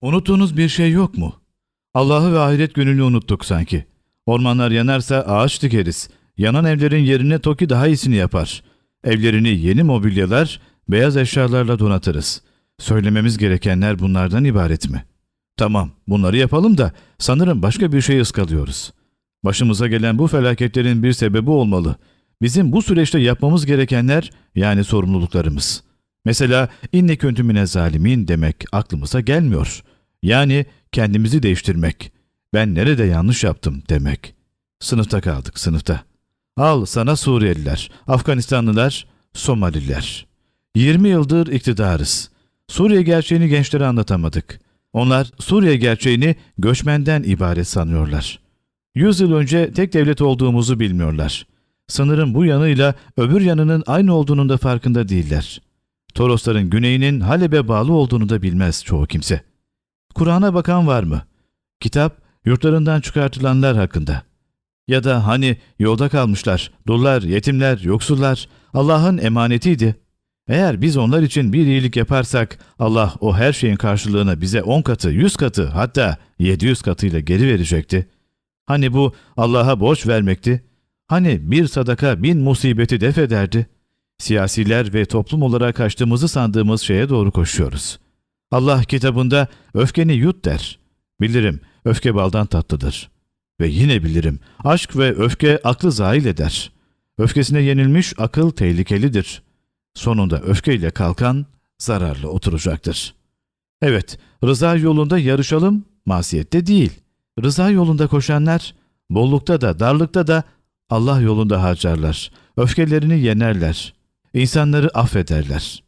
Unuttuğunuz bir şey yok mu? Allah'ı ve ahiret gününü unuttuk sanki. Ormanlar yanarsa ağaç dikeriz. Yanan evlerin yerine TOKİ daha iyisini yapar. Evlerini yeni mobilyalar, beyaz eşyalarla donatırız. Söylememiz gerekenler bunlardan ibaret mi? Tamam, bunları yapalım da sanırım başka bir şey ıskalıyoruz. Başımıza gelen bu felaketlerin bir sebebi olmalı. Bizim bu süreçte yapmamız gerekenler yani sorumluluklarımız. Mesela inne köntümüne zalimin demek aklımıza gelmiyor. Yani kendimizi değiştirmek. Ben nerede yanlış yaptım demek. Sınıfta kaldık sınıfta. Al sana Suriyeliler, Afganistanlılar, Somaliler. 20 yıldır iktidarız. Suriye gerçeğini gençlere anlatamadık. Onlar Suriye gerçeğini göçmenden ibaret sanıyorlar. 100 yıl önce tek devlet olduğumuzu bilmiyorlar. Sınırın bu yanıyla öbür yanının aynı olduğunun da farkında değiller. Torosların güneyinin Halep'e bağlı olduğunu da bilmez çoğu kimse. Kur'an'a bakan var mı? Kitap, yurtlarından çıkartılanlar hakkında. Ya da hani yolda kalmışlar, dullar, yetimler, yoksullar, Allah'ın emanetiydi. Eğer biz onlar için bir iyilik yaparsak Allah o her şeyin karşılığını bize 10 katı, 100 katı hatta 700 katıyla geri verecekti. Hani bu Allah'a borç vermekti? Hani bir sadaka bin musibeti def ederdi? Siyasiler ve toplum olarak kaçtığımızı sandığımız şeye doğru koşuyoruz. Allah kitabında öfkeni yut der. Bilirim öfke baldan tatlıdır. Ve yine bilirim aşk ve öfke aklı zail eder. Öfkesine yenilmiş akıl tehlikelidir. Sonunda öfkeyle kalkan zararlı oturacaktır. Evet, rıza yolunda yarışalım, masiyette değil. Rıza yolunda koşanlar, bollukta da darlıkta da Allah yolunda harcarlar. Öfkelerini yenerler. İnsanları affederler.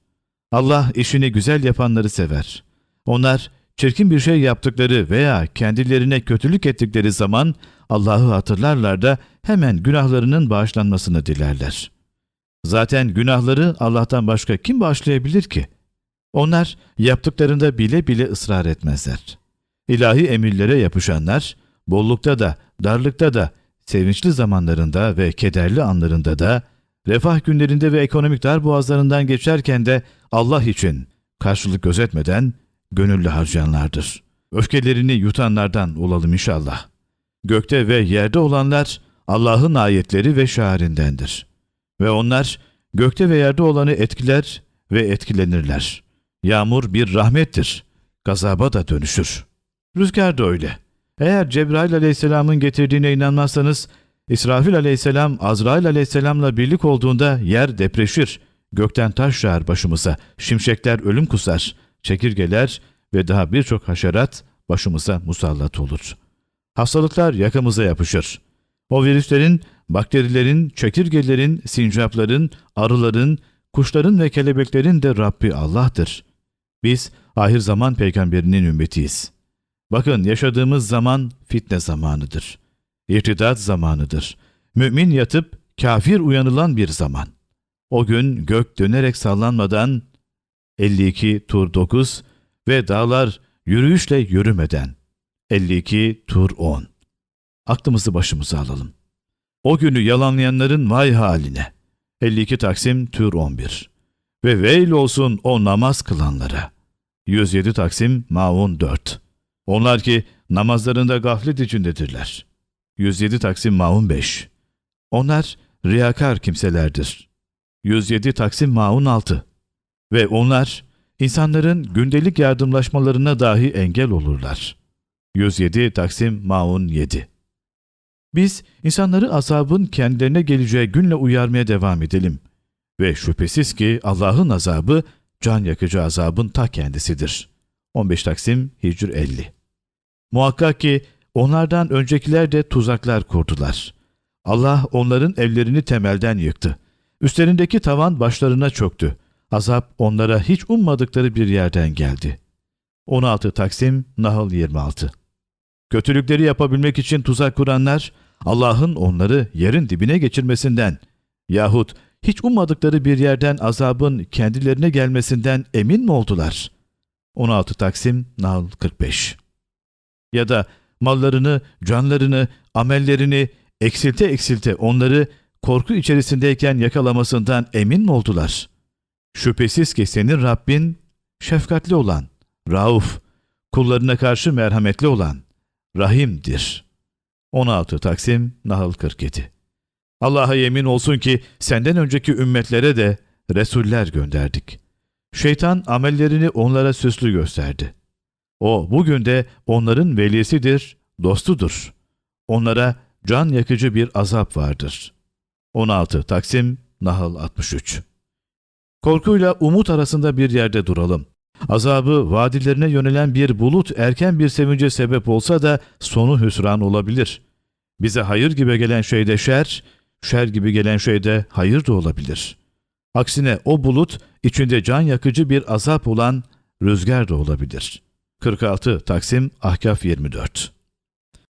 Allah işini güzel yapanları sever. Onlar çirkin bir şey yaptıkları veya kendilerine kötülük ettikleri zaman Allah'ı hatırlarlar da hemen günahlarının bağışlanmasını dilerler. Zaten günahları Allah'tan başka kim bağışlayabilir ki? Onlar yaptıklarında bile bile ısrar etmezler. İlahi emirlere yapışanlar, bollukta da, darlıkta da, sevinçli zamanlarında ve kederli anlarında da, refah günlerinde ve ekonomik darboğazlarından geçerken de Allah için karşılık gözetmeden gönüllü harcayanlardır. Öfkelerini yutanlardan olalım inşallah. Gökte ve yerde olanlar Allah'ın ayetleri ve şairindendir. Ve onlar gökte ve yerde olanı etkiler ve etkilenirler. Yağmur bir rahmettir. Gazaba da dönüşür. Rüzgar da öyle. Eğer Cebrail aleyhisselamın getirdiğine inanmazsanız, İsrafil aleyhisselam Azrail aleyhisselamla birlik olduğunda yer depreşir. Gökten taş yağar başımıza, şimşekler ölüm kusar, çekirgeler ve daha birçok haşerat başımıza musallat olur. Hastalıklar yakamıza yapışır. O virüslerin, bakterilerin, çekirgelerin, sincapların, arıların, kuşların ve kelebeklerin de Rabbi Allah'tır. Biz ahir zaman peygamberinin ümmetiyiz. Bakın yaşadığımız zaman fitne zamanıdır. İrtidat zamanıdır. Mümin yatıp kafir uyanılan bir zaman. O gün gök dönerek sallanmadan 52 tur 9 ve dağlar yürüyüşle yürümeden 52 tur 10. Aklımızı başımıza alalım. O günü yalanlayanların vay haline. 52 Taksim Tür 11. Ve veil olsun o namaz kılanlara. 107 Taksim Maun 4. Onlar ki namazlarında gaflet içindedirler. 107 Taksim Maun 5. Onlar riyakar kimselerdir. 107 Taksim Maun 6. Ve onlar insanların gündelik yardımlaşmalarına dahi engel olurlar. 107 Taksim Maun 7. Biz insanları azabın kendilerine geleceği günle uyarmaya devam edelim. Ve şüphesiz ki Allah'ın azabı can yakıcı azabın ta kendisidir. 15 Taksim Hicr 50 Muhakkak ki onlardan öncekiler de tuzaklar kurdular. Allah onların evlerini temelden yıktı. Üstlerindeki tavan başlarına çöktü. Azap onlara hiç ummadıkları bir yerden geldi. 16 Taksim Nahl 26 Kötülükleri yapabilmek için tuzak kuranlar, Allah'ın onları yerin dibine geçirmesinden yahut hiç ummadıkları bir yerden azabın kendilerine gelmesinden emin mi oldular? 16 Taksim Nahl 45 Ya da mallarını, canlarını, amellerini eksilte eksilte onları korku içerisindeyken yakalamasından emin mi oldular? Şüphesiz ki senin Rabbin şefkatli olan, rauf, kullarına karşı merhametli olan Rahim'dir. 16 Taksim Nahl 47 Allah'a yemin olsun ki senden önceki ümmetlere de Resuller gönderdik. Şeytan amellerini onlara süslü gösterdi. O bugün de onların velisidir, dostudur. Onlara can yakıcı bir azap vardır. 16 Taksim Nahl 63 Korkuyla umut arasında bir yerde duralım. Azabı vadilerine yönelen bir bulut erken bir sevince sebep olsa da sonu hüsran olabilir. Bize hayır gibi gelen şeyde şer, şer gibi gelen şeyde hayır da olabilir. Aksine o bulut içinde can yakıcı bir azap olan rüzgar da olabilir. 46 Taksim Ahkaf 24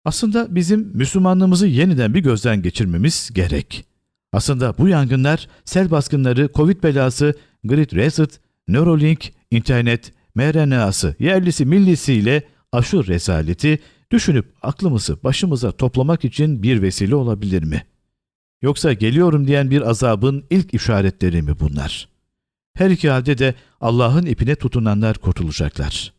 Aslında bizim Müslümanlığımızı yeniden bir gözden geçirmemiz gerek. Aslında bu yangınlar, sel baskınları, Covid belası, Grid Reset, Neuralink, internet, mRNA'sı, yerlisi millisiyle aşı rezaleti düşünüp aklımızı başımıza toplamak için bir vesile olabilir mi? Yoksa geliyorum diyen bir azabın ilk işaretleri mi bunlar? Her iki halde de Allah'ın ipine tutunanlar kurtulacaklar.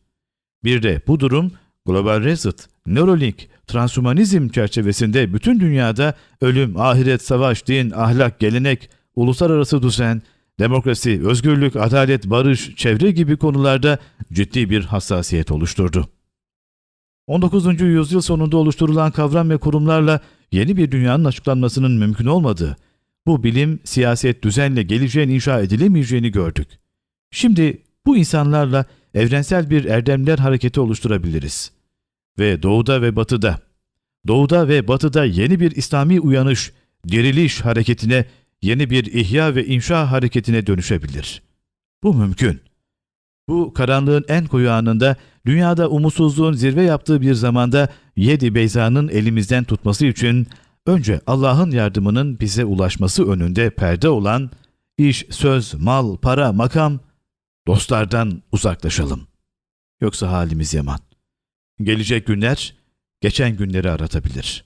Bir de bu durum Global Reset, Neuralink, transhumanizm çerçevesinde bütün dünyada ölüm, ahiret, savaş, din, ahlak, gelenek, uluslararası düzen, demokrasi, özgürlük, adalet, barış, çevre gibi konularda ciddi bir hassasiyet oluşturdu. 19. yüzyıl sonunda oluşturulan kavram ve kurumlarla yeni bir dünyanın açıklanmasının mümkün olmadığı, bu bilim, siyaset, düzenle geleceğin inşa edilemeyeceğini gördük. Şimdi bu insanlarla evrensel bir erdemler hareketi oluşturabiliriz. Ve doğuda ve batıda, doğuda ve batıda yeni bir İslami uyanış, diriliş hareketine, yeni bir ihya ve inşa hareketine dönüşebilir. Bu mümkün. Bu karanlığın en koyu anında, dünyada umutsuzluğun zirve yaptığı bir zamanda Yedi Beyza'nın elimizden tutması için önce Allah'ın yardımının bize ulaşması önünde perde olan iş, söz, mal, para, makam, dostlardan uzaklaşalım. Yoksa halimiz yaman. Gelecek günler geçen günleri aratabilir.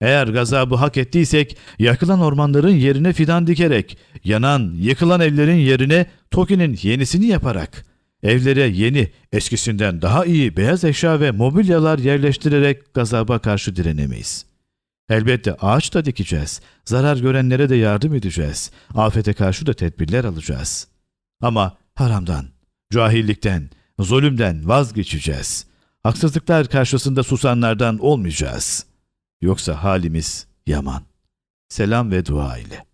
Eğer gazabı hak ettiysek yakılan ormanların yerine fidan dikerek, yanan, yıkılan evlerin yerine TOKİ'nin yenisini yaparak, evlere yeni, eskisinden daha iyi beyaz eşya ve mobilyalar yerleştirerek gazaba karşı direnemeyiz. Elbette ağaç da dikeceğiz, zarar görenlere de yardım edeceğiz, afete karşı da tedbirler alacağız. Ama haramdan, cahillikten, zulümden vazgeçeceğiz. Haksızlıklar karşısında susanlardan olmayacağız. Yoksa halimiz yaman. Selam ve dua ile.